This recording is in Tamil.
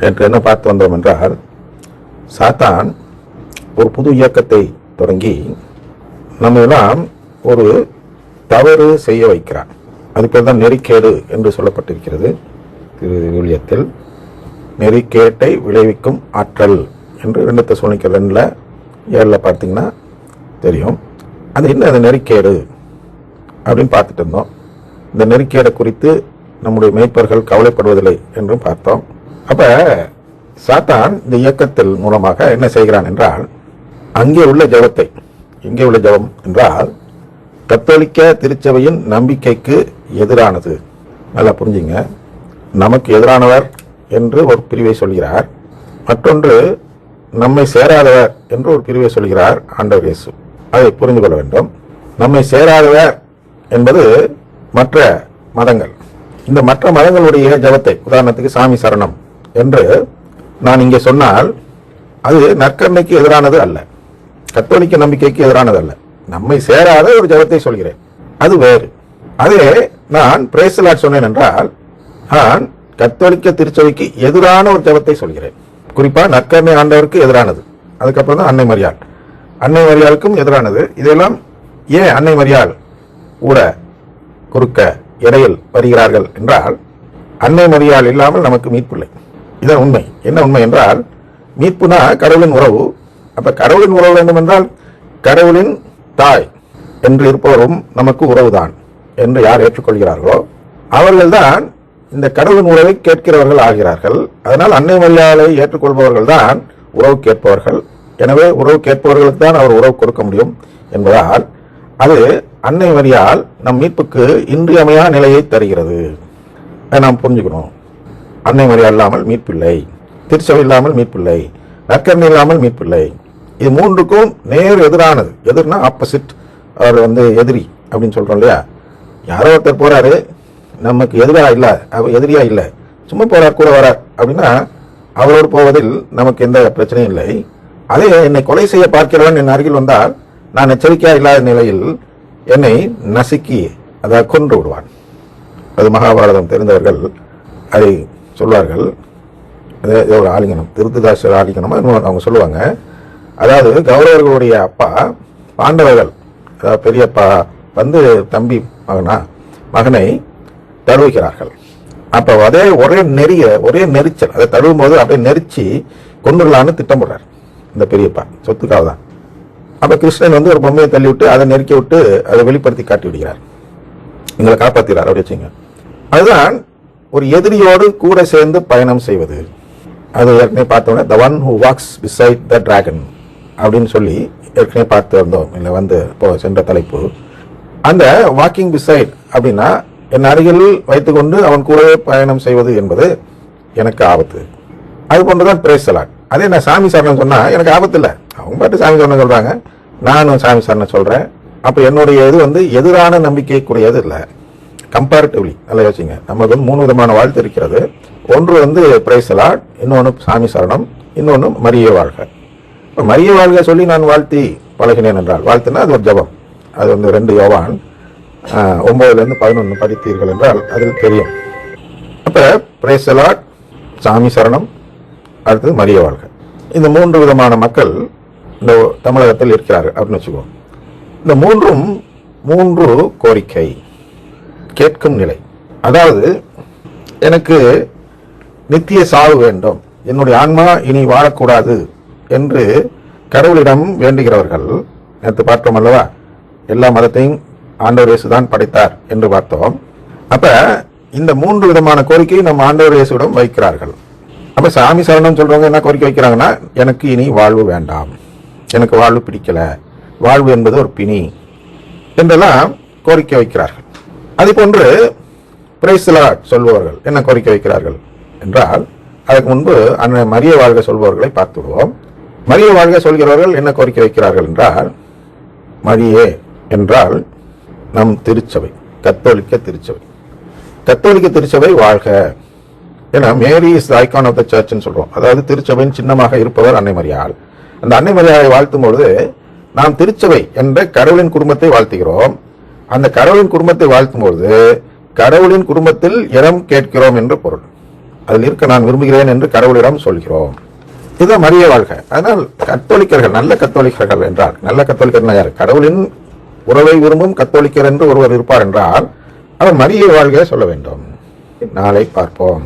நேற்று என்ன பார்த்து வந்தோம் என்றால் சாத்தான் ஒரு புது இயக்கத்தை தொடங்கி நம்ம எல்லாம் ஒரு தவறு செய்ய வைக்கிறான். அது பேர் தான் நெறிக்கேடு என்று சொல்லப்பட்டிருக்கிறது திரு விவிலியத்தில் நெறிக்கேட்டை விளைவிக்கும் ஆற்றல் என்று ரெண்டு தசோனிக்க ரெண்டில் ஏழில் பார்த்தீங்கன்னா தெரியும். அது என்ன அது நெறிக்கேடு அப்படின்னு பார்த்துட்டு இருந்தோம். இந்த நெருக்கேடை குறித்து நம்முடைய மேய்ப்பர்கள் கவலைப்படுவதில்லை என்றும் பார்த்தோம். அப்ப சாத்தான் இந்த இயக்கத்தில் மூலமாக என்ன செய்கிறான் என்றால் அங்கே உள்ள ஜெபத்தை இங்கே உள்ள ஜெபம் என்றால் கத்தோலிக்க திருச்சபையின் நம்பிக்கைக்கு எதிரானது. நல்லா புரிஞ்சுங்க. நமக்கு எதிரானவர் என்று ஒரு பிரிவை சொல்கிறார். மற்றொன்று நம்மை சேராதவர் என்று ஒரு பிரிவை சொல்கிறார் ஆண்டவர் இயேசு. அதை புரிந்து கொள்ள வேண்டும். நம்மை சேராதவர் என்பது மற்ற மதங்கள். இந்த மற்ற மதங்களுடைய ஜபத்தை உதாரணத்துக்கு சாமி சரணம். என்று நான் இங்கே சொன்னால் அது நற்கருணைக்கு எதிரானது அல்ல. கத்தோலிக்க நம்பிக்கைக்கு எதிரானது அல்ல. நம்மை சேராத ஒரு ஜபத்தை சொல்கிறேன். அது வேறு. அதே நான் பிரேசலாட் சொன்னேன் என்றால் நான் கத்தோலிக்க திருச்சபைக்கு எதிரான ஒரு ஜபத்தை சொல்கிறேன். குறிப்பாக நற்கருணை ஆண்டவருக்கு எதிரானது. அதுக்கப்புறம் தான் அன்னை மரியாள். அன்னை மரியாளுக்கும் எதிரானது. இதெல்லாம் ஏன் அன்னை மரியாள் கூட குறுக்க இடையில் வருகிறார்கள் என்றால் அன்னை மரியாள் இல்லாமல் நமக்கு மீட்பில்லை இதான் உண்மை. என்ன உண்மை என்றால் மீட்புனா கடவுளின் உறவு. அப்ப கடவுளின் உறவு வேண்டும் என்றால் கடவுளின் தாய் என்று இருப்பவரும் நமக்கு உறவுதான் என்று யார் ஏற்றுக்கொள்கிறார்களோ அவர்கள்தான் இந்த கடவுளின் உறவை கேட்கிறவர்கள் ஆகிறார்கள். அதனால் அன்னை மொழியாலை ஏற்றுக்கொள்பவர்கள் தான் உறவு கேட்பவர்கள். எனவே உறவு கேட்பவர்களுக்கு தான் அவர் உறவு கொடுக்க முடியும் என்பதால் அது அன்னை வரியால் நம் மீட்புக்கு இன்றியமையா நிலையை தருகிறது. அதை நாம் புரிஞ்சுக்கணும். அன்னை மரியாள் இல்லாமல் மீட்பில்லை. திருச்சபை இல்லாமல் மீட்பில்லை. நற்கரணை இல்லாமல் மீட்பில்லை. இது மூன்றுக்கும் நேர் எதிரானது. எதிர்னா ஆப்போசிட் அவர் வந்து எதிரி அப்படின்னு சொல்கிறோம் இல்லையா? யாரோ ஒருத்தர் போகிறாரு நமக்கு எதிராக இல்லை. அவர் எதிரியாக இல்லை. சும்மா போகிறார் கூட வரார் அப்படின்னா அவரோடு போவதில் நமக்கு எந்த பிரச்சனையும் இல்லை. அதே என்னை கொலை செய்ய பார்க்கிறவன் என் அருகில் வந்தால் நான் எச்சரிக்கையாக இல்லாத நிலையில் என்னை நசுக்கி அதை கொன்று விடுவான். அது மகாபாரதம் தெரிந்தவர்கள் அதை சொல்வார்கள். அது ஒரு ஆலிங்கனம் திருத்துதாசர் ஆலிங்கனமா இன்னொரு அவங்க சொல்லுவாங்க. அதாவது கௌரவர்களுடைய அப்பா பாண்டவர்கள் அதாவது பெரியப்பா வந்து தம்பி மகனா மகனை தழுவுகிறார்கள் அப்போ அதே ஒரே நெறிய ஒரே நெரிச்சல் அதை தழுவும் போது அப்படியே நெரிச்சு கொண்டுடலான்னு திட்டம் போடுறார் இந்த பெரியப்பா. சொத்துக்காக தான். அப்போ கிருஷ்ணன் வந்து ஒரு பொம்மையை தள்ளி விட்டு அதை நெருக்கி விட்டு அதை வெளிப்படுத்தி காட்டி விடுகிறார். எங்களை காப்பாற்றுகிறார் அப்படி வச்சுங்க அதுதான் ஒரு எதிரியோடு கூட சேர்ந்து பயணம் செய்வது. அது ஏற்கனவே பார்த்தோன்னே the one who walks beside the dragon அப்படின்னு சொல்லி ஏற்கனவே பார்த்து வந்தோம் இல்லை வந்து இப்போ சென்ற தலைப்பு. அந்த வாக்கிங் பிசைட் அப்படின்னா என் அருகில் வைத்துக்கொண்டு அவன் கூடவே பயணம் செய்வது என்பது எனக்கு ஆபத்து. அது போன்றுதான் பிரேசலாட் அதே நான் சாமி சரணம் சொன்னால் எனக்கு ஆபத்து இல்லை. அவங்க பாட்டு சாமி சரணம் சொல்கிறாங்க நானும் சாமி சரணம் சொல்கிறேன் அப்போ என்னுடைய இது வந்து எதிரான நம்பிக்கைக்குரியது இல்லை. கம்பேரிட்டிவ்லி நல்லா யோசிங்க. நமக்கு வந்து மூணு விதமான வாழ்த்து இருக்கிறது. ஒன்று வந்து பிரைசலாட் இன்னொன்று சாமி சரணம் இன்னொன்று மரிய வாழ்க. இப்போ மரிய வாழ்க சொல்லி நான் வாழ்த்தி பழகினேன் என்றால் வாழ்த்துனா அது ஒரு ஜபம். அது வந்து ரெண்டு யோவான் ஒம்பதுலேருந்து பதினொன்று படித்தீர்கள் என்றால் அதில் தெரியும். அப்போ பிரைசலாட் சாமி சரணம் அடுத்தது மரிய வாழ்க. இந்த மூன்று விதமான மக்கள் இந்த தமிழகத்தில் இருக்கிறார்கள் அப்படின்னு வச்சுக்குவோம் இந்த மூன்றும் மூன்று கோரிக்கை. கேட்கும் நிலை. அதாவது எனக்கு நித்திய சாவு வேண்டும். என்னுடைய ஆன்மா இனி வாழக்கூடாது என்று கடவுளிடம் வேண்டுகிறவர்கள் நேற்று பார்த்தோம் அல்லவா? எல்லா மதத்தையும் ஆண்டவர் இயேசு தான் படைத்தார் என்று பார்த்தோம். அப்ப இந்த மூன்று விதமான கோரிக்கையை நம்ம ஆண்டவர் இயேசுவிடம் வைக்கிறார்கள். அப்ப சாமி சரணம் சொல்றவங்க என்ன கோரிக்கை வைக்கிறாங்கன்னா எனக்கு இனி வாழ்வு வேண்டாம். எனக்கு வாழ்வு பிடிக்கல. வாழ்வு என்பது ஒரு பிணி என்றெல்லாம் கோரிக்கை வைக்கிறார்கள். அதே போன்று பிரைஸ்லாட் சொல்பவர்கள் என்ன கோரிக்கை வைக்கிறார்கள் என்றால் அதற்கு முன்பு அன்னை மரிய வாழ்க சொல்பவர்களை பார்த்து விடுவோம் மரிய வாழ்க சொல்கிறவர்கள் என்ன கோரிக்கை வைக்கிறார்கள் என்றால் மரியே என்றால் நம் திருச்சபை கத்தோலிக்க திருச்சபை. கத்தோலிக்க திருச்சபை வாழ்க. ஏன்னா Mary is icon of the சர்ச்னு சொல்றோம். அதாவது திருச்சபையின் சின்னமாக இருப்பவர் அன்னை மரியாள். அந்த அன்னை மரியாதை வாழ்த்தும் பொழுது நாம் திருச்சபை என்ற கடவுளின் குடும்பத்தை வாழ்த்துகிறோம். அந்த கடவுளின் குடும்பத்தை வாழ்த்தும் பொழுது கடவுளின் குடும்பத்தில் இடம் கேட்கிறோம் என்று பொருள். அதில் இருக்க நான் விரும்புகிறேன் என்று கடவுளிடம் சொல்கிறோம். இதுதான் மரிய வாழ்க அதனால் கத்தோலிக்கர்கள் நல்ல கத்தோலிக்கர்கள் என்றால் நல்ல கத்தோலிக்கர்னா யார்? கடவுளின் உறவை விரும்பும் கத்தோலிக்கர் என்று ஒருவர் இருப்பார் என்றால் அவர் மரிய வாழ்க சொல்ல வேண்டும். நாளை பார்ப்போம்.